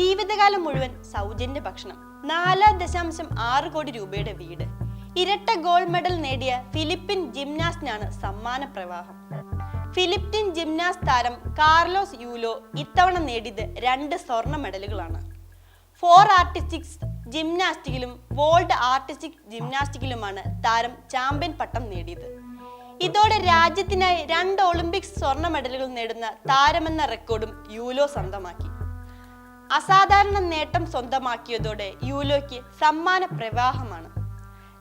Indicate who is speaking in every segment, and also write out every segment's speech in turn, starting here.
Speaker 1: ജീവിതകാലം മുഴുവൻ സൗജന്യ ഭക്ഷണം. നാല് ദശാംശം ആറ് കോടി രൂപയുടെ വീട്. ഇരട്ട ഗോൾഡ് മെഡൽ നേടിയ ഫിലിപ്പിൻ ജിംനാസ്റ്റിനാണ് സമ്മാന പ്രവാഹം. ഫിലിപ്പിൻ ജിംനാസ്റ്റ് താരം കാർലോസ് യൂലോ ഇത്തവണ നേടിയത് രണ്ട് സ്വർണ മെഡലുകളാണ്. ഫോർ ആർട്ടിസ്റ്റിക്സ് ജിംനാസ്റ്റിക്കിലും വേൾഡ് ആർട്ടിസ്റ്റിക് ജിംനാസ്റ്റിക്കിലുമാണ് താരം ചാമ്പ്യൻ പട്ടം നേടിയത്. ഇതോടെ രാജ്യത്തിനായി രണ്ട് ഒളിമ്പിക്സ് സ്വർണ മെഡലുകൾ നേടുന്ന താരമെന്ന റെക്കോർഡും യൂലോ സ്വന്തമാക്കി. അസാധാരണ നേട്ടം സ്വന്തമാക്കിയതോടെ യൂലോയ്ക്ക് സമ്മാന പ്രവാഹമാണ്.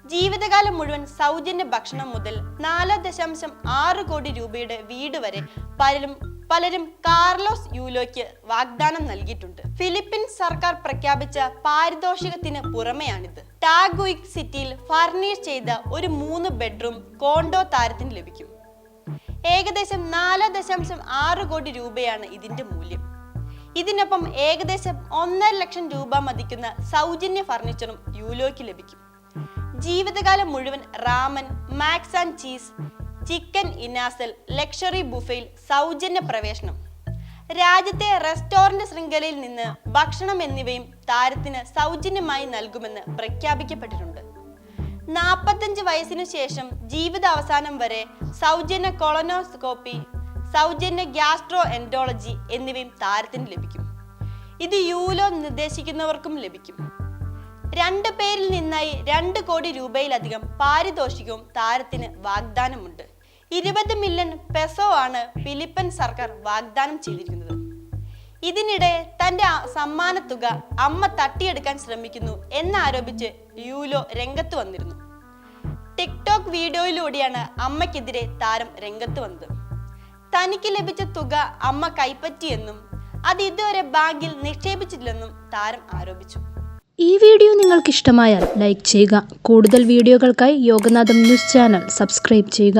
Speaker 1: ജീവിതകാലം മുഴുവൻ സൗജന്യ ഭക്ഷണം മുതൽ നാല് ദശാംശം ആറ് കോടി രൂപയുടെ വീട് വരെ പലരും പലരും കാർലോസ് യൂലോയ്ക്ക് വാഗ്ദാനം നൽകിയിട്ടുണ്ട്. ഫിലിപ്പീൻസ് സർക്കാർ പ്രഖ്യാപിച്ച പാരിതോഷികത്തിന് പുറമെയാണിത്. ടാഗുയിക് സിറ്റിയിൽ ഫർണിഷ് ചെയ്ത ഒരു മൂന്ന് ബെഡ്റൂം കോണ്ടോ താരത്തിന് ലഭിക്കും. ഏകദേശം നാല് ദശാംശം ആറ് കോടി രൂപയാണ് ഇതിന്റെ മൂല്യം. ഇതിനൊപ്പം ഏകദേശം ഒന്നര ലക്ഷം രൂപ മതിക്കുന്ന സൗജന്യ ഫർണിച്ചറും യൂലോയ്ക്ക് ലഭിക്കും. ജീവിതകാലം മുഴുവൻ ramen mac and cheese chicken ഇനാസൽ luxury ബുഫയിൽ സൗജന്യ പ്രവേശനം. രാജ്യത്തെ റെസ്റ്റോറന്റ് ശൃംഖലയിൽ നിന്ന് ഭക്ഷണം എന്നിവയും താരത്തിന് സൗജന്യമായി നൽകുമെന്ന് പ്രഖ്യാപിക്കപ്പെട്ടിട്ടുണ്ട്. നാൽപ്പത്തഞ്ച് വയസ്സിനു ശേഷം ജീവിത അവസാനം വരെ സൗജന്യ കൊളനോസ്കോപ്പി സൗജന്യ ഗ്യാസ്ട്രോ എൻഡോളജി എന്നിവയും താരത്തിന് ലഭിക്കും. ഇത് യൂലോ നിർദ്ദേശിക്കുന്നവർക്കും ലഭിക്കും. രണ്ട് പേരിൽ നിന്നായി രണ്ട് കോടി രൂപയിലധികം പാരിതോഷികവും താരത്തിന് വാഗ്ദാനമുണ്ട്. ഇരുപത് മില്യൺ പെസോ ആണ് ഫിലിപ്പൻ സർക്കാർ വാഗ്ദാനം ചെയ്തിരിക്കുന്നത്. ഇതിനിടെ തന്റെ സമ്മാന സമ്മാനത്തുക അമ്മ തട്ടിയെടുക്കാൻ ശ്രമിക്കുന്നു എന്നാരോപിച്ച് യൂലോ രംഗത്ത് വന്നിരുന്നു. ടിക്ടോക്ക് വീഡിയോയിലൂടെയാണ് അമ്മയ്ക്കെതിരെ താരം രംഗത്ത് വന്നത്. തനിക്ക് ലഭിച്ച തുക അമ്മ കൈപ്പറ്റിയെന്നും അത് ഇതുവരെ ബാങ്കിൽ നിക്ഷേപിച്ചിട്ടില്ലെന്നും താരം ആരോപിച്ചു.
Speaker 2: ഈ വീഡിയോ നിങ്ങൾക്ക് ഇഷ്ടമായാൽ ലൈക്ക് ചെയ്യുക. കൂടുതൽ വീഡിയോകൾക്കായി യോഗനാഥം ന്യൂസ് ചാനൽ സബ്സ്ക്രൈബ് ചെയ്യുക.